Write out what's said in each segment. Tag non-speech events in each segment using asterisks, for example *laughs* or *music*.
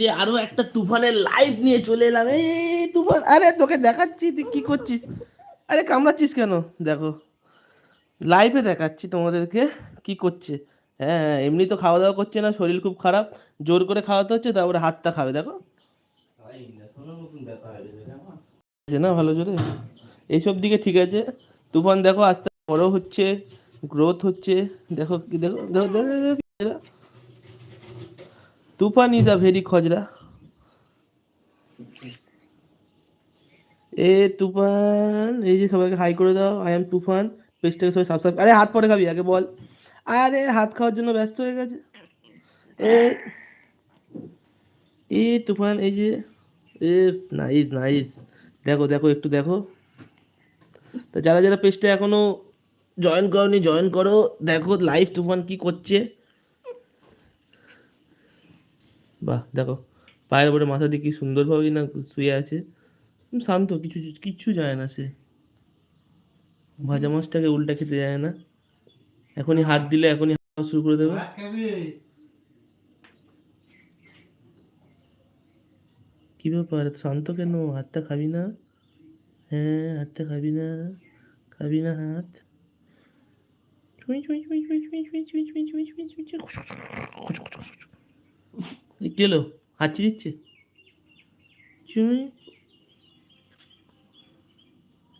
যে আরও একটা তুফানের লাইভ নিয়ে চলে এলাম। তুফান আরে তোকে দেখাচ্ছি তুই কি করছিস? আরে কামড়াচ্ছিস কেন? দেখো লাইভে দেখাচ্ছি তোমাদেরকে কি করছে। হ্যাঁ হ্যাঁ, এমনি তো খাওয়া দাওয়া করছে না শরীর খুব খারাপ জোর করে খাওয়াতে হচ্ছে তারপরে হাতটা খাবে দেখো। না ভালো জোরে? এইসব দিকে ঠিক আছে। তুফান দেখো আস্তে বড় হচ্ছে গ্রোথ হচ্ছে দেখো কি দেখো দেখো দেখো। তুফান ইজ আ ভেরি খজরা এ তুফান, এই যে সবাইকে হাই করে দাও আই এম তুফান পেজটাকে সবাই সাবস্ক্রাইব আরে হাত পরে খাবি, আগে বল। আরে হাত খাওয়ার জন্য ব্যস্ত হয়ে গেছে। এ এ তুফান, এই যে, এ নাইস নাইস দেখো দেখো, একটু দেখো। তো যারা যারা পেজটা এখনও জয়েন করনি জয়েন করো। দেখো লাইভ তুফান কি করছে। বাহ দেখো পায়ের উপরে মাথা দিয়ে কি সুন্দরভাবে না শুয়ে আছে শান্ত কিছু কিচ্ছু যায় না সে ভাজা মাছটাকে উল্টা খেতে যায় না এখনই হাত দিলে এখনই হাত শুরু করে দেবে কি ব্যাপার শান্ত কেন হাতটা খাবি না হ্যাঁ হাতটা খাবি না খাবি না হাত চুই চুই চুই চুই চুই চুই চুই চুই চুই কি হলো হাঁচি দিচ্ছে।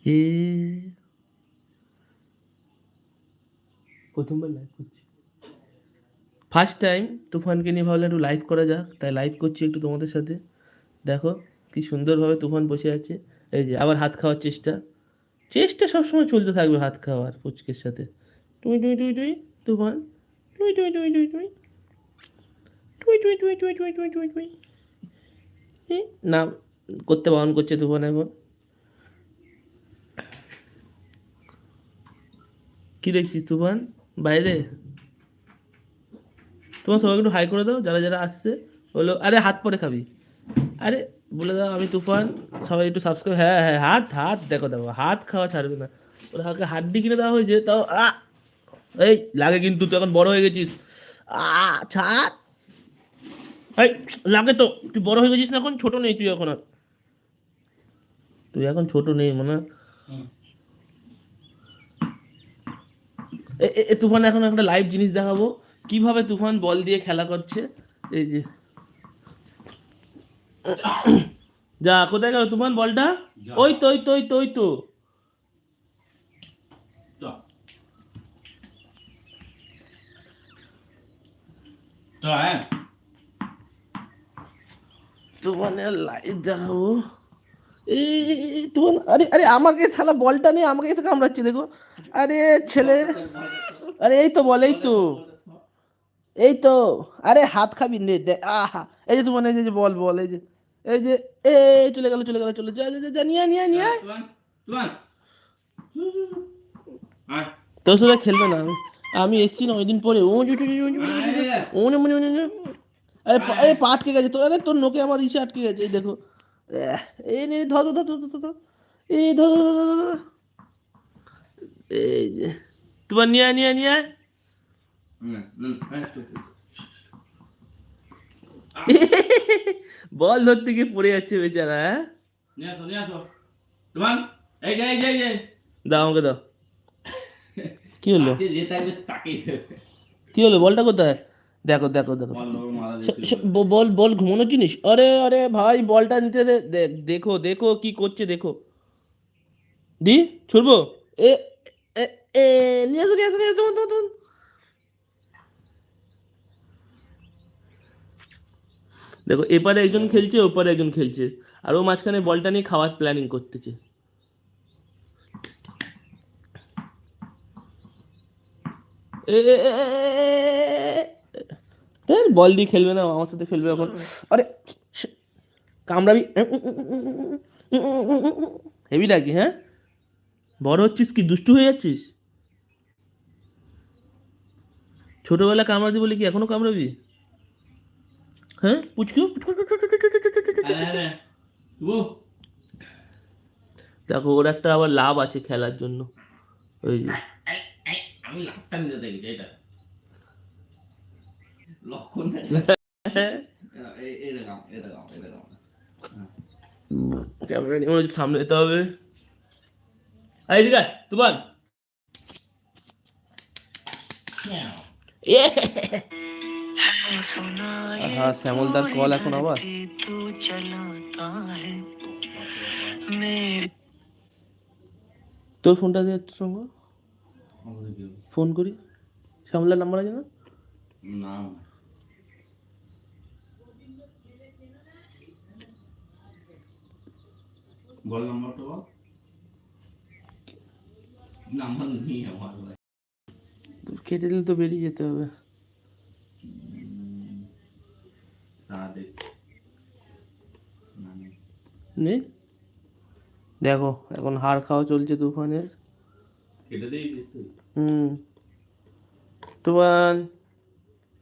এ। প্রথমবার করছি। ফার্স্ট টাইম তুফানকে নিয়ে ভাবলাম একটু লাইভ করা যাক, তাই লাইভ করছি একটু তোমাদের সাথে। দেখো কি সুন্দরভাবে তুফান বসে আছে। এই যে, আবার হাত খাওয়ার চেষ্টা। চেষ্টা সবসময় চলতে থাকবে হাত খাওয়ার পুচকের সাথে। টুই টুই টুই টুই, তুফান। টুই টুই টুই টুই টুই। না, করতে বারণ করছে তুফান এখন। কি দেখছিস তুফান বাইরে? তোমার সবাইকে একটু হাই করে দাও, যারা যারা আসছে, বলো, আরে হাত পরে খাবি। আরে, বলে দাও আমি তুফান, সবাই একটু সাবস্ক্রাইব হ্যাঁ হ্যাঁ হাত হাত, দেখো দেখো, হাত খাওয়া ছাড়বে না। ওরা হালকা হাড্ডি কিনে দেওয়া হয়েছে, তাও আ এই, লাগে কিন্তু, তুই এখন বড় হয়ে গেছিস। আ ছাড়। এই লাগে তো। তুই বড় হয়ে গেছিস না এখন? ছোট নেই তুই এখন আর। তুই এখন ছোট নেই মানে। এ- তুফান এখন একটা লাইভ জিনিস দেখাবো। কীভাবে তুফান বল দিয়ে খেলা করছে? এই যে। যা কোথায় গেল তুফান বলটা? ওই তো ওই তো ওই তো ওই তো। তুফানের লাইভ দেখাবো এই তুফান আরে আরে আমাকে শালা বলটা নিয়ে আমাকে এসে কামড়াচ্ছে দেখো আরে ছেলে আরে এই তো বল এই তো এই তো আরে হাত খাবি নে দে আহা এই যে তোমার এই যে বল বল এই যে এই যে এই চলে গেল চলে গেল চলে যা যা, যা নিয়ে নিয়ে নিয়ে। তোর সাথে খেলবে না আমি- আমি এসছি না ওই দিন পরে ও জু, জু, জু, জু, জু, ও মনে, মনে, মনে। আরে পা- আরে পা আটকে গেছে তোর আরে তোর নোকে আমার ইসে আটকে গেছে এই দেখো এহ, এই নে ধর ধর ধর ধর ধর, ধর এই ধর ধর, ধর, ধর, ধর। এই যে তোমার নিয়ে আয়, নিয়ে আয়, নিয়ে আয়। বল ধরতে গিয়ে পড়ে যাচ্ছে বেচারা হ্যাঁ দাও আমাকে দাও কি হলো কি হলো বলটা কোথায় দেখো দেখো দেখো বল বল ঘুমানোর জিনিস আরে আরে ভাই বলটা নিতে দেখো দেখো কি করছে দেখো দি ছুড়বো এ এ নিয়ে আসো নিয়ে আসো নিয়ে আসো তোমার, তোমার। দেখো এপারে একজন খেলছে ওপারে একজন খেলছে আর ও মাঝখানে বলটা নিয়ে খাওয়ার প্ল্যানিং করতেছে এ, এ, বল দিয়ে খেলবে না আমার সাথে খেলবে এখন আরে কামড়াবি হেভি ডাকি হ্যাঁ বড় হচ্ছিস কি দুষ্টু হয়ে যাচ্ছিস ছোটবেলা কামড়াদি বলে কি এখনও কামড়াবি হ্যাঁ পুচকু। দেখো ওর একটা আবার লাভ আছে খেলার জন্য ওই যে আমি লাভটা নিতে দেখি এটা লক্ষণ দেখাও ক্যামেরা নিয়ে মনে সামনে যেতে হবে। তুফান। হ্যাঁ শ্যামলদার কল এখন আবার। তোর ফোনটা দিয়ে একটু সঙ্গে। ফোন করি। শ্যামলার নাম্বার আছে না না। বল নাম্বারটা বল। নাম্বার নেই আমার। কেটে দিলে তো বেরিয়ে যেতে হবে। দেখ। না। দেখো এখন হাড় খাওয়া চলছে তুফানের। কেটে দিয়েছিস তুই? হুম। তুফান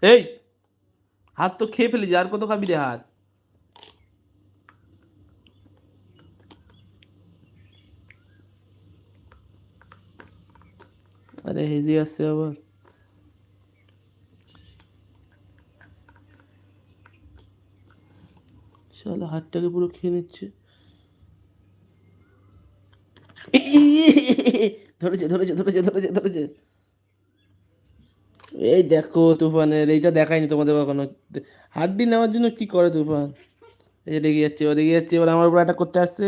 এই হাত তো খেয়ে ফেলি আর কত খাবি রে হাত? আরে হেজি আসছে আবার শালা, হাতটাকে পুরো খেয়ে নিচ্ছে। ধরেছে ধরেছে ধরেছে ধরেছে ধরেছে। এই দেখো তুফানের, এইটা দেখায়নি তোমাদের কখনো। হাড্ডি নেওয়ার জন্য কি করে তুফান? এই রেগে যাচ্ছে ও রেগে যাচ্ছে, এবার আমার উপর অ্যাটাক করতে আসছে।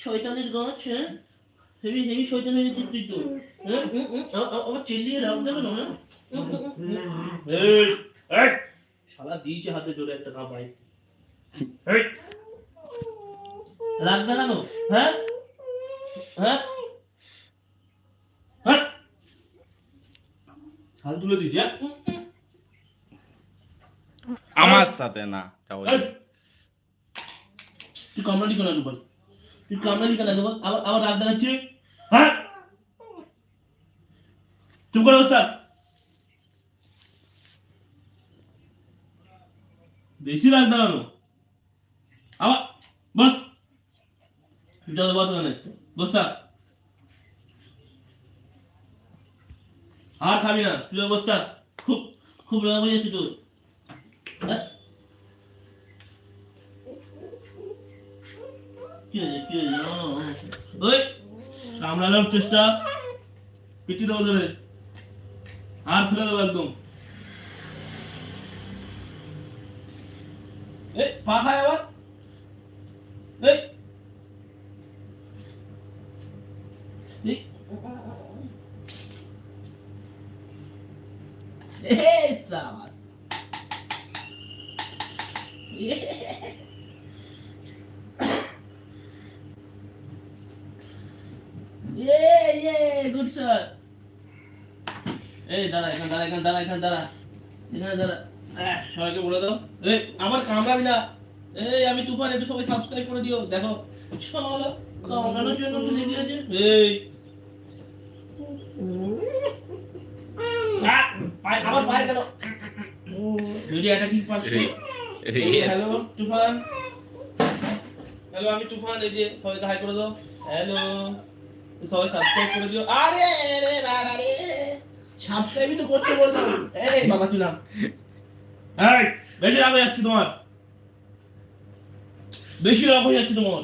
শয়তানের গাছ হ্যাঁ? হেভি হেভি শয়তান হয়ে গেছিস তুই তো হ্যাঁ? আবার চিল্লিয়ে রাখ দেবে না হ্যাঁ? শালা দিয়েছে হাতে জোরে একটা কাঁপাই এই। রাগ দেখানো হ্যাঁ? হ্যাঁ? হ্যাঁ? তুলে দিচ্ছি হ্যাঁ? আমার সাথে না তুই কামড়ালি কেন দুবার তুই কামড়ালি কেন দুবার আবার আবার রাগ দেখাচ্ছি। হ্যাঁ? চুপ করে অবস্থা বেশি রাগ দাঁড়ানো আবার বস। তুই বস ওখানে বস আর খাবি না। তুই বস থাক। খুব খুব রাগ হয়ে যাচ্ছে তোর হ্যাঁ? কি হয়েছে কি হয়েছে ও, ও। ওই সামলানোর চেষ্টা পিটি দেবো ধরে আর ফেলে দেবো একদম এই পা খায় আবার এই এই এই সাবাস গুড শট এই দাঁড়া এখানে দাঁড়া এখানে দাঁড়া এখানে দাঁড়া। এখানে দাঁড়া। সবাইকে বলে দাও। এই আমার কামড়াবি না। এই আমি তুফান একটু সবাই সাবস্ক্রাইব করে দিও। দেখো চলো কামড়ানোর জন্য তো লেগে আছে। এই। আমার পায়ে গেল। যদি এটা কি পারছ হ্যালো তুফান। হ্যালো আমি তুফান এই যে সবাইকে হাই করে দাও। হ্যালো সবাই সাবস্ক্রাইব করে দিও। আরে রে রে। সাবস্ক্রাইবই তো করতে বললাম। এই, বাবা এই, বেশি রাগ হয়ে যাচ্ছে তোমার। বেশি রাগ হয়ে যাচ্ছে তোমার।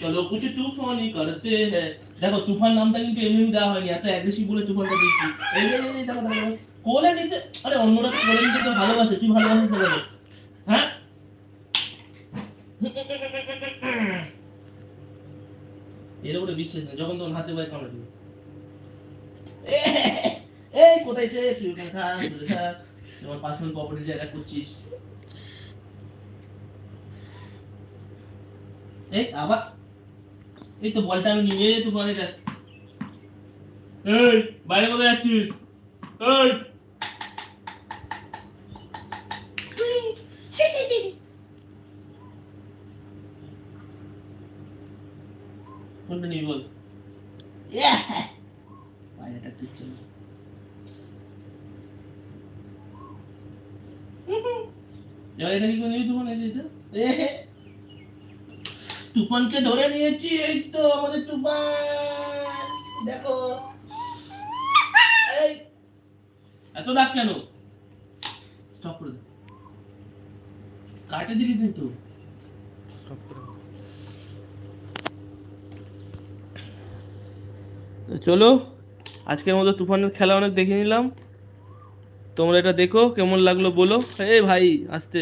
চলো, কুছ তুফানি করতে হ্যাঁ দেখো, তুফান নামটা কিন্তু এমনি দেওয়া হয়নি। এত অ্যাগ্রেসিভ বলে তুফানটা দিচ্ছি। কোলে নিতে আরে, অন্যরা কোলে নিতে তো ভালোবাসে, তুই ভালোবাসিস না কেন হ্যাঁ এর উপরে বিশ্বাস নেই। যখন তখন হাতে পায়ে কামড়ে দিবে। *laughs* এই কোথায় সে? তোমার পার্সোনাল প্রপার্টি জায়গা করছিস। এই, আবার? এই তো বলটা আমি নিয়ে তুফানে দেখ এই, বাইরে কোথায় যাচ্ছিস? এই কোনটা নিবি বল বাইরেটা টিকছে এটা কি করে তুফান? এই এটা? তুফানকে ধরে নিয়েছি এই তো আমাদের তুফান। দেখো। এই। এত ডাক কেন? স্টপ করে কাটে দিলি কিন্তু। তো চলো আজকের মতো তুফানের খেলা অনেক দেখে নিলাম। তোমরা এটা দেখো কেমন লাগল বলো। এ ভাই আসতে।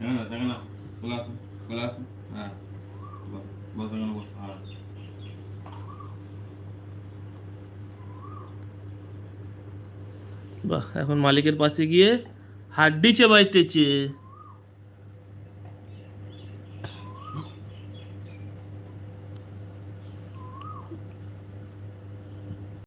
হ্যাঁ হ্যাঁ। বাহ এখন মালিকের পাশে গিয়ে হাড্ডি চেবাইতেছে।